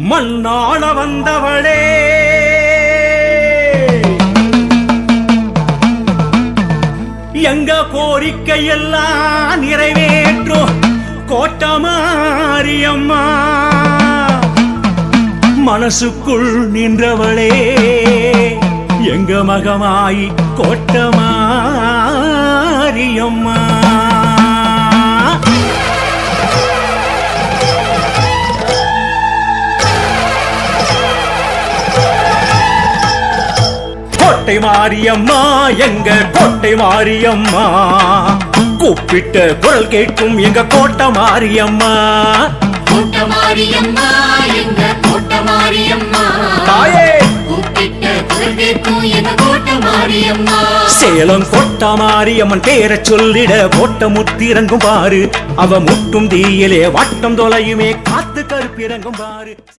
மண்ணாள வந்தவளே. எங்க கோரிக்கை எல்லாம் நிறைவேற்றும் கோட்டமாரியம்மா. மனசுக்குள் நின்றவளே. எங்க மகமாயி கோட்டமா கோட்டை மாரியம்மா எங்க கோட்டை மாரியம்மா. கூப்பிட்ட குரல் கேட்கும் எங்க கோட்டை மாரியம்மா. சேலம் கோட்டா மாரியம்மன் பேரை சொல்லிட கோட்ட முத்திறங்கும் பாரு. அவ முட்டும் தீயிலே வட்டம் தொலையுமே காத்து கருப்பிறங்கும் பாரு.